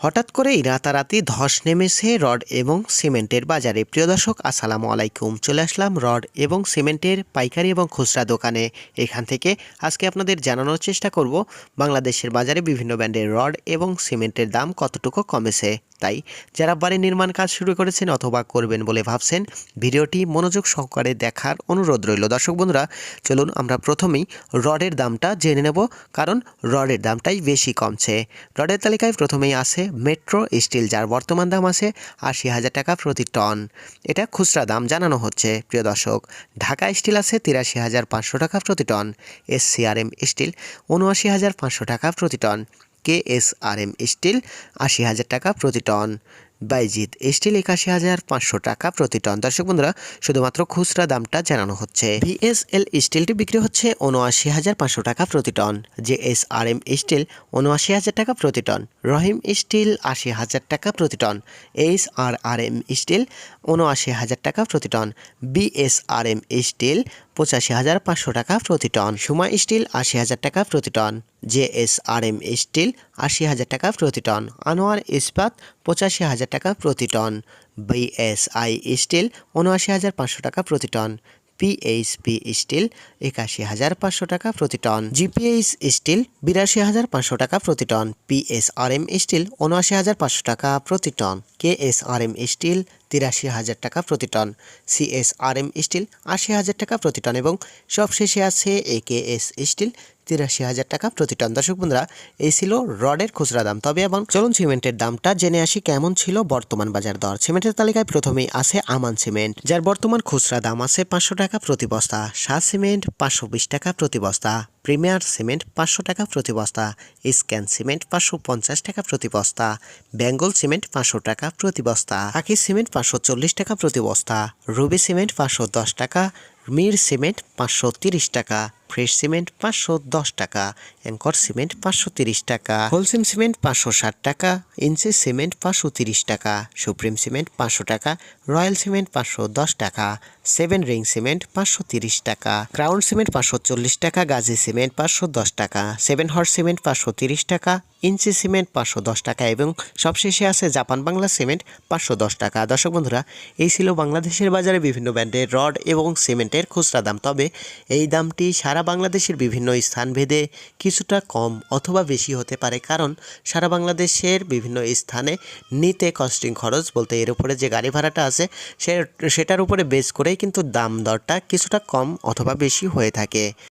হঠাৎ করেই রাতারাতি ধস নেমেছে রড এবং সিমেন্টের বাজারে। প্রিয় দর্শক, আসসালামু আলাইকুম। চলে আসলাম রড এবং সিমেন্টের পাইকারি এবং খুচরা দোকানে। এখান থেকে আজকে আপনাদের জানানোর চেষ্টা করব, বাংলাদেশের বাজারে বিভিন্ন ব্র্যান্ডের রড এবং সিমেন্টের দাম কতটুকু কমেছে। তাই যারা বাড়ি নির্মাণ কাজ শুরু করেছেন অথবা করবেন বলে ভাবছেন, ভিডিওটি মনোযোগ সহকারে দেখার অনুরোধ রইল। দর্শক বন্ধুরা, চলুন আমরা প্রথমেই রডের দামটা জেনে নেব, কারণ রডের দামটাই বেশি কমছে। রডের তালিকায় প্রথমেই আছে মেট্রো স্টিল, যার বর্তমান দাম আছে আশি হাজার টাকা প্রতি টন। এটা খুচরা দাম জানানো হচ্ছে। প্রিয় দর্শক, ঢাকা স্টিল আছে তিরাশি হাজার পাঁচশো টাকা প্রতি টন, এস সিআরএম স্টিল উনআশি হাজার পাঁচশো টাকা প্রতি ton. K S R M steel আশি হাজার টাকা প্রতি টন। বাইজিৎ স্টিল একাশি হাজার পাঁচশো টাকা প্রতি টন। দর্শক বন্ধুরা, শুধুমাত্র খুচরা দামটা জানানো হচ্ছে। ভিএসএল স্টিলটি বিক্রি হচ্ছে উনআশি হাজার পাঁচশো টাকা প্রতি ton. J S R M steel উনআশি হাজার টাকা প্রতি টন। রহিম স্টিল আশি হাজার টাকা প্রতি ton. H R R M steel উনআশি হাজার টাকা প্রতি টন। বিএসআর এম স্টিল পঁচাশি হাজার পাঁচশো টাকা প্রতি টন। সুমা স্টিল, আশি হাজার টাকা প্রতি ton. J S R M steel, আশি হাজার টাকা প্রতি টন। আনোয়ার ইস্পাত, পঁচাশি হাজার টাকা প্রতি টন। বিএসআই স্টিল, উনআশি হাজার পাঁচশো টাকা প্রতি টন। পিএইচপি স্টিল, একাশি হাজার পাঁচশো টাকা প্রতি টন। জিপিএইচ স্টিল, বিরাশি হাজার পাঁচশো টাকা প্রতি টন। পিএসআরএম স্টিল, উনআশি হাজার পাঁচশো টাকা প্রতি টন। কেএসআরএম স্টিল তিরাশি হাজার টাকা প্রতি টন। সিএসআরএম স্টিল আশি হাজার টাকা প্রতি টন এবং সবশেষে আছে একেএস স্টিল তিরাশি হাজার টাকা প্রতি টন। দর্শক বন্ধুরা, এই ছিল রডের খুচরা দাম। তবে এবং চলুন সিমেন্টের দামটা জেনে আসি কেমন ছিল বর্তমান বাজার দর। সিমেন্টের তালিকায় প্রথমেই আছে আমান সিমেন্ট, যার বর্তমান খুচরা দাম আছে পাঁচশো টাকা প্রতি বস্তা সাত সিমেন্ট পাঁচশো বিশ টাকা প্রতি বস্তা। প্রিমিয়ার সিমেন্ট পাঁচশো টাকা প্রতি বস্তা, স্ক্যান সিমেন্ট পাঁচশো পঞ্চাশ টাকা প্রতি বস্তা, বেঙ্গল সিমেন্ট পাঁচশো টাকা প্রতি বস্তা আকি সিমেন্ট পাঁচশো চল্লিশ টাকা প্রতি বস্তা, রুবি সিমেন্ট পাঁচশো দশ টাকা, মির সিমেন্ট পাঁচশো তিরিশ টাকা। ফ্রেশ সিমেন্ট পাঁচশো দশ টাকা অ্যাঙ্কর সিমেন্ট পাঁচশো তিরিশ টাকা হোলসেম সিমেন্ট পাঁচশো ষাট টাকা ইনসি সিমেন্ট পাঁচশো তিরিশ টাকা সুপ্রিম সিমেন্ট পাঁচশো টাকা রয়্যাল সিমেন্ট পাঁচশো দশ টাকা সেভেন রিং সিমেন্ট পাঁচশো তিরিশ টাকা ক্রাউন সিমেন্ট পাঁচশো চল্লিশ টাকা গাজী সিমেন্ট পাঁচশো দশ টাকা সেভেন হর্স সিমেন্ট পাঁচশো তিরিশ টাকা ইঞ্চি সিমেন্ট পাঁচশো দশ টাকা এবং সবশেষে আছে জাপান বাংলা সিমেন্ট পাঁচশো দশ টাকা দর্শক বন্ধুরা এই ছিল বাংলাদেশের বাজারে বিভিন্ন ব্র্যান্ডের রড এবং সিমেন্টের খুচরা দাম তবে এই দামটি সারা বাংলাদেশের বিভিন্ন স্থানভেদে কিছুটা কম অথবা বেশি হতে পারে। কারণ সারা বাংলাদেশের বিভিন্ন স্থানে নিতে কস্টিং খরচ বলতে এর উপরে যে গাড়ি ভাড়াটা আছে, সে সেটার উপরে বেস করেই কিন্তু দাম দরটা কিছুটা কম অথবা বেশি হয়ে থাকে।